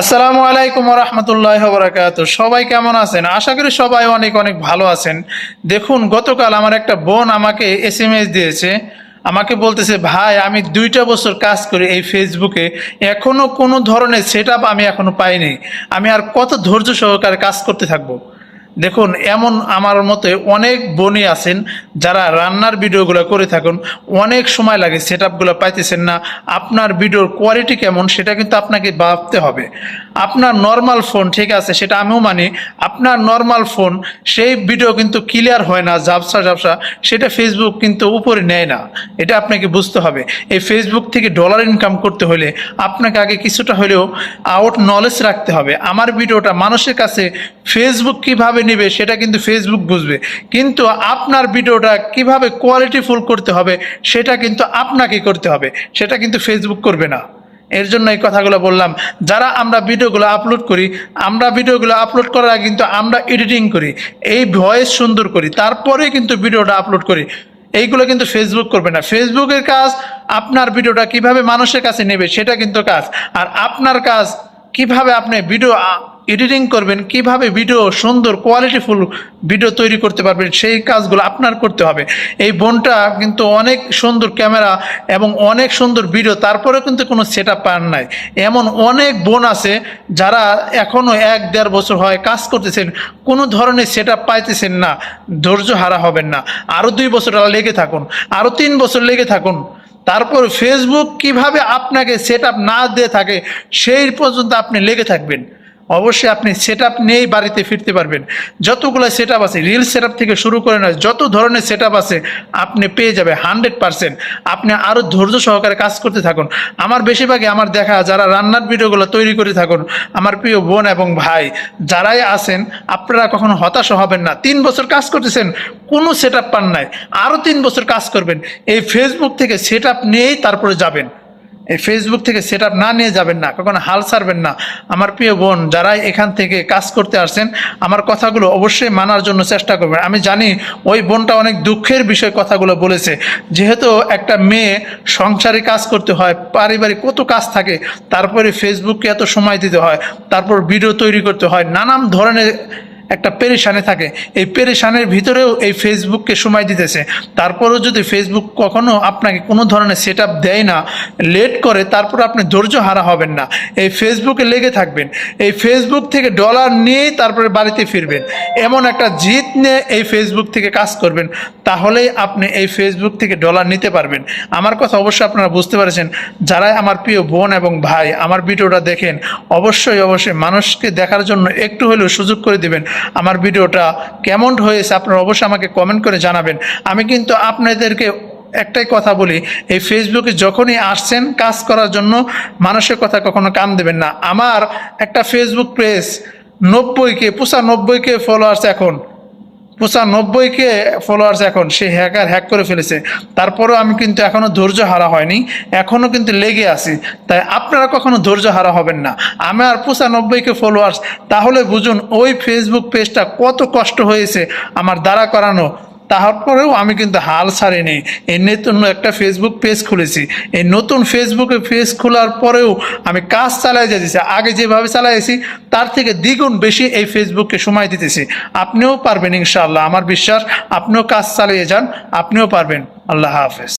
আসসালামু আলাইকুম রহমতুল্লাহ বরাকাত। সবাই কেমন আছেন? আশা করি সবাই অনেক অনেক ভালো আছেন। দেখুন, গতকাল আমার একটা বোন আমাকে এস দিয়েছে। আমাকে বলতেছে, ভাই, আমি দুইটা বছর কাজ করি এই ফেসবুকে এখনও কোনো ধরনের সেট আমি এখনও পাইনি। আমি আর কত ধৈর্য সহকারে কাজ করতে থাকব? দেখুন, এমন আমার মতে অনেক বনি আছেন যারা রান্নার ভিডিওগুলো করে থাকুন, অনেক সময় লাগে সেট আপগুলো পাইতেছেন না। আপনার ভিডিওর কোয়ালিটি কেমন সেটা কিন্তু আপনাকে ভাবতে হবে। আপনার নর্মাল ফোন ঠিক আছে, সেটা আমিও মানি, আপনার নর্মাল ফোন, সেই ভিডিও কিন্তু ক্লিয়ার হয় না, ঝাপসা ঝাপসা, সেটা ফেসবুক কিন্তু উপরে নেয় না। এটা আপনাকে বুঝতে হবে। এই ফেসবুক থেকে ডলার ইনকাম করতে হলে আপনাকে আগে কিছুটা হলেও আউট নলেজ রাখতে হবে। আমার ভিডিওটা মানুষের কাছে ফেসবুক কীভাবে নেবে সেটা কিন্তু ফেসবুক বুঝবে। কিন্তু আপনার ভিডিওটা কীভাবে কোয়ালিটিফুল করতে হবে সেটা কিন্তু আপনাকে করতে হবে। সেটা কিন্তু ফেসবুক করবে না। এর জন্য এই কথাগুলো বললাম। যারা আমরা ভিডিওগুলো আপলোড করি, আমরা ভিডিওগুলো আপলোড করার আগে কিন্তু আমরা এডিটিং করি, এই ভয়েস সুন্দর করি, তারপরে কিন্তু ভিডিওটা আপলোড করি। এইগুলো কিন্তু ফেসবুক করবে না। ফেসবুকের কাজ, আপনার ভিডিওটা কীভাবে মানুষের কাছে নেবে সেটা কিন্তু কাজ। আর আপনার কাজ, কীভাবে আপনি ভিডিও এডিটিং করবেন, কীভাবে ভিডিও সুন্দর কোয়ালিটিফুল ভিডিও তৈরি করতে পারবেন, সেই কাজগুলো আপনার করতে হবে। এই বোনটা কিন্তু অনেক সুন্দর ক্যামেরা এবং অনেক সুন্দর ভিডিও তারপরে কিন্তু কোনো সেট আপ পান নাই। এমন অনেক বোন আছে যারা এখনও এক দেড় বছর হয় কাজ করতেছেন, কোনো ধরনের সেট আপ পাইতেছেন না, ধৈর্য হারা হবেন না। আরও দুই বছর লেগে থাকুন আরও তিন বছর লেগে থাকুন। তারপর ফেসবুক কীভাবে আপনাকে সেট না দিয়ে থাকে, সেই পর্যন্ত আপনি লেগে থাকবেন। অবশ্যই আপনি সেট আপ নিয়েই বাড়িতে ফিরতে পারবেন। যতগুলো সেট আপ আছে রিল সেট থেকে শুরু করে নয়, যত ধরনের সেট আছে, আপনি পেয়ে যাবে হান্ড্রেড পারসেন্ট আপনি আরও ধৈর্য সহকারে কাজ করতে থাকুন। আমার বেশিরভাগই আমার দেখা, যারা রান্নার ভিডিওগুলো তৈরি করে থাকুন, আমার প্রিয় বোন এবং ভাই, যারাই আছেন, আপনারা কখনো হতাশ হবেন না। তিন বছর কাজ করতেছেন, কোনো সেট আপ পান নাই। আরও তিন বছর কাজ করবেন। এই ফেসবুক থেকে সেট আপ নিয়েই তারপরে যাবেন। এই ফেসবুক থেকে সেট না নিয়ে যাবেন না, কখনো হাল ছাড়বেন না। আমার প্রিয় বোন, যারাই এখান থেকে কাজ করতে আসছেন, আমার কথাগুলো অবশ্যই মানার জন্য চেষ্টা করবেন। আমি জানি ওই বোনটা অনেক দুঃখের বিষয় কথাগুলো বলেছে। যেহেতু একটা মেয়ে সংসারে কাজ করতে হয়, পারিবারিক কত কাজ থাকে, তারপরে ফেসবুককে এত সময় দিতে হয়, তারপর ভিডিও তৈরি করতে হয়, নানান ধরনের একটা পেরেশানে থাকে। এই পেরেশানের ভিতরেও এই ফেসবুককে সময় দিতেছে। তারপরেও যদি ফেসবুক কখনো আপনাকে কোনো ধরনের সেট দেয় না লেট করে, তারপর আপনি ধৈর্য হারা হবেন না। এই ফেসবুকে লেগে থাকবেন। এই ফেসবুক থেকে ডলার নিয়েই তারপরে বাড়িতে ফিরবেন। এমন একটা জিত নিয়ে এই ফেসবুক থেকে কাজ করবেন, তাহলেই আপনি এই ফেসবুক থেকে ডলার নিতে পারবেন। আমার কথা অবশ্যই আপনারা বুঝতে পারছেন। যারাই আমার প্রিয় বোন এবং ভাই, আমার ভিডিওটা দেখেন, অবশ্যই অবশ্যই মানুষকে দেখার জন্য একটু হলেও সুযোগ করে দিবেন। আমার ভিডিওটা কেমন হয়েছে আপনারা অবশ্যই আমাকে কমেন্ট করে জানাবেন। আমি কিন্তু আপনাদেরকে একটাই কথা বলি, এই ফেসবুকে যখনই আসছেন কাজ করার জন্য মানুষের কথা কখনো কান দেবেন না। আমার একটা ফেসবুক পেজ নব্বই কে পুষা নব্বইকে কে ফলোয়ার্স এখন। পঁচানব্বইকে ফলোয়ার্স এখন সে হ্যাকার হ্যাক করে ফেলেছে। তারপরেও আমি কিন্তু এখনও ধৈর্য হারা হয়নি এখনও কিন্তু লেগে আছি। তাই আপনারা কখনো ধৈর্য হারা হবেন না। আমি আর আমার পঁচানব্বইকে ফলোয়ার্স তাহলে বুঝুন ওই ফেসবুক পেজটা কত কষ্ট হয়েছে আমার দ্বারা করানো। তারপরেও আমি কিন্তু হাল ছাড়িনি। এই নতুন একটা ফেসবুক পেজ খুলেছি। এই নতুন ফেসবুকে পেজ খোলার পরেও আমি কাজ চালাই যেতেছি আগে যেভাবে চালাইছি, তার থেকে দ্বিগুণ বেশি এই ফেসবুককে সময় দিতেছি। আপনিও পারবেন ইনশাল্লাহ আমার বিশ্বাস, আপনিও কাজ চালিয়ে যান, আপনিও পারবেন। আল্লাহ হাফেজ।